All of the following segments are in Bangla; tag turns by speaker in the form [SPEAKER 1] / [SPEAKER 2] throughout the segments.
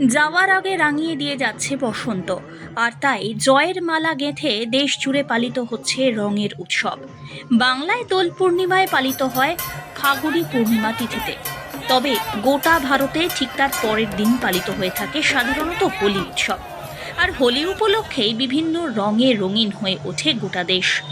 [SPEAKER 1] যাওয়ার আগে রাঙিয়ে দিয়ে যাচ্ছে বসন্ত। আর তাই জয়ের মালা গেঁথে দেশ জুড়ে পালিত হচ্ছে রঙের উৎসব। বাংলায় দোল পূর্ণিমায় পালিত হয় ফাগুড়ি পূর্ণিমা তিথিতে। তবে গোটা ভারতে ঠিক তার পরের দিন পালিত হয়ে থাকে সাধারণত হোলি উৎসব। আর হোলি উপলক্ষেই বিভিন্ন রঙে রঙিন হয়ে ওঠে গোটা দেশ।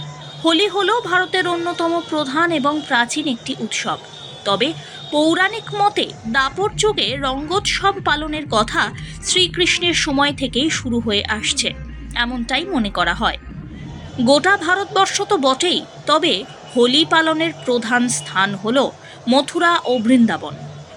[SPEAKER 1] হোলি হলো ভারতের অন্যতম প্রধান এবং প্রাচীন একটি উৎসব। তবে পৌরাণিক মতে দাপর যুগে রঙ্গোৎসব পালনের কথা শ্রীকৃষ্ণের সময় থেকেই শুরু হয়ে আসছে। এমনটাই মনে করা হয়। গোটা ভারতবর্ষ তো বটেই, তবে হোলি পালনের প্রধান স্থান হল মথুরা ও বৃন্দাবন।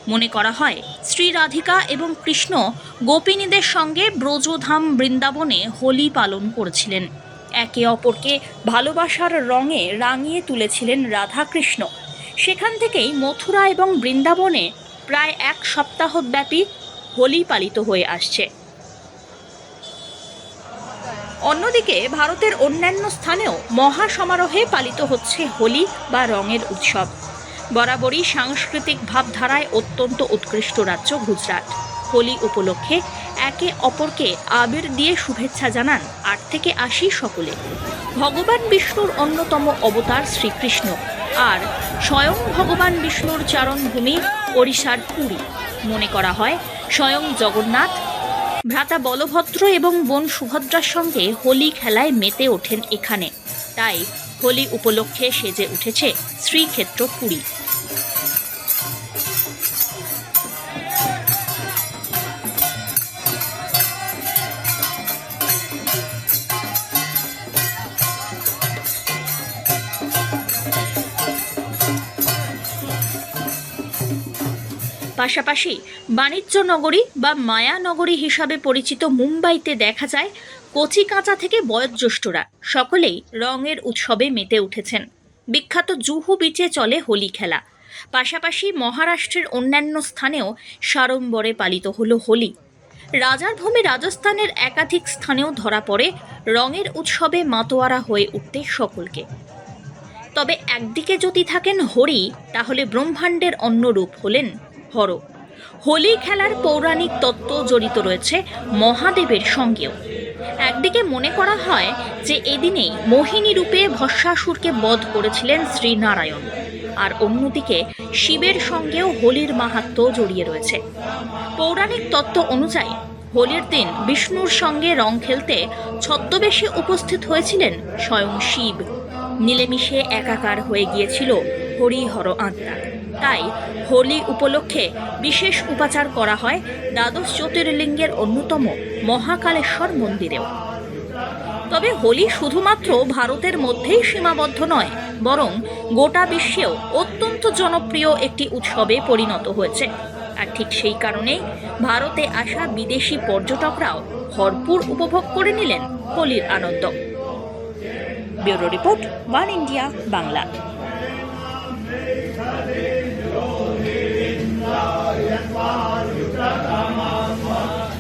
[SPEAKER 1] মনে করা হয়, শ্রী রাধিকা এবং কৃষ্ণ গোপিনীদের সঙ্গে ব্রজধাম বৃন্দাবনে হোলি পালন করেছিলেন। একে অপরকে ভালোবাসার রঙে রাঙিয়ে তুলেছিলেন রাধা কৃষ্ণ সেখান থেকেই মথুরা এবং বৃন্দাবনে প্রায় এক সপ্তাহব্যাপী হোলি পালিত হয়ে আসছে। অন্যদিকে ভারতের অন্যান্য স্থানেও মহা সমারোহে পালিত হচ্ছে হোলি বা রঙের উৎসব। বরাবরই সাংস্কৃতিক ভাবধারায় অত্যন্ত উৎকৃষ্ট রাজ্য গুজরাট। হোলি উপলক্ষে একে অপরকে আবির দিয়ে শুভেচ্ছা জানান আট থেকে আশি সকলে। ভগবান বিষ্ণুর অন্যতম অবতার শ্রীকৃষ্ণ। আর স্বয়ং ভগবান বিষ্ণুর চারণভূমি ওড়িশার পুরী। মনে করা হয়, স্বয়ং জগন্নাথ, ভ্রাতা বলভদ্র এবং বোন সুভদ্রার সঙ্গে হোলি খেলায় মেতে ওঠেন এখানে। তাই হোলি উপলক্ষে সেজে উঠেছে শ্রীক্ষেত্র পুরী। পাশাপাশি বাণিজ্য নগরী বা মায়া নগরী হিসাবে পরিচিত মুম্বাইতে দেখা যায় কচি কাঁচা থেকে বয়োজ্যেষ্ঠরা। সকলেই রঙের উৎসবে মেতে উঠেছেন। বিখ্যাত জুহু বিচে চলে হোলি খেলা। পাশাপাশি মহারাষ্ট্রের অন্যান্য স্থানেও সাড়ম্বরে পালিত হলো হোলি। রাজার ভূমি রাজস্থানের একাধিক স্থানেও ধরা পড়ে রঙের উৎসবে মাতোয়ারা হয়ে উঠতে সকলকে। তবে একদিকে যদি থাকেন হরি, তাহলে ব্রহ্মাণ্ডের অন্য রূপ হলেন হর হোলি খেলার পৌরাণিক তত্ত্ব জড়িত রয়েছে মহাদেবের সঙ্গেও। একদিকে মনে করা হয় যে এদিনেই মোহিনী রূপে ভস্মাসুরকে বধ করেছিলেন শ্রীনারায়ণ, আর অন্যদিকে শিবের সঙ্গেও হোলির মাহাত্ম্য জড়িয়ে রয়েছে। পৌরাণিক তত্ত্ব অনুযায়ী হোলির দিন বিষ্ণুর সঙ্গে রং খেলতে ছদ্মবেশে উপস্থিত হয়েছিলেন স্বয়ং শিব। মিলেমিশে একাকার হয়ে গিয়েছিল হরিহর আত্মা তাই হোলি উপলক্ষে বিশেষ উপাচার করা হয় দ্বাদশ জ্যোতির্লিঙ্গের অন্যতম মহাকালেশ্বর মন্দিরেও। তবে হোলি শুধুমাত্র ভারতের মধ্যেই সীমাবদ্ধ নয়, বরং গোটা বিশ্বেও অত্যন্ত জনপ্রিয় একটি উৎসবে পরিণত হয়েছে। আর ঠিক সেই কারণেই ভারতে আসা বিদেশি পর্যটকরাও ভরপুর উপভোগ করে নিলেন হোলির আনন্দ। Bureau report one India, Bangla.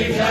[SPEAKER 2] Amen.